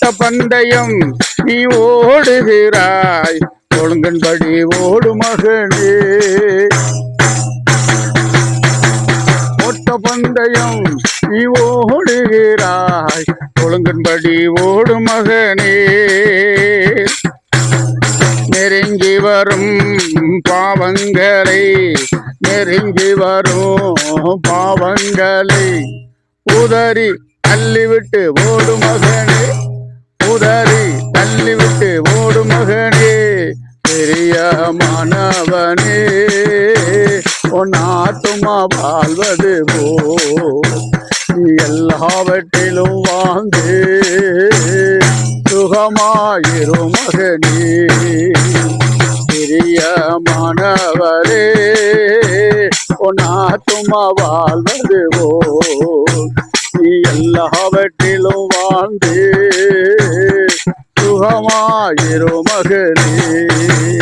ஓட்ட பந்தயம் நீ ஓடுகிறாய். ஒழுங்கன்படி ஓடு மகனே. ஓட்ட பந்தயம் நீ ஓடுகிறாய். ஒழுங்கன்படி ஓடு மகனே. நெருங்கி வரும் பாவங்களை நெருங்கி வரும் பாவங்களை. உதறி தள்ளிவிட்டு ஓடு மகனே. பெரிய மாணவனே உன் ஆத்துமா வாழ்வது போ. எல்லாவற்றிலும் வாழ்ந்து சுகமாயிரு மகனே. பெரிய மாணவரே உன் ஆத்துமா வாழ்வது போ. நீ எல்லாவற்றிலும் வாழ்ந்து சுகமாயிரு மகளே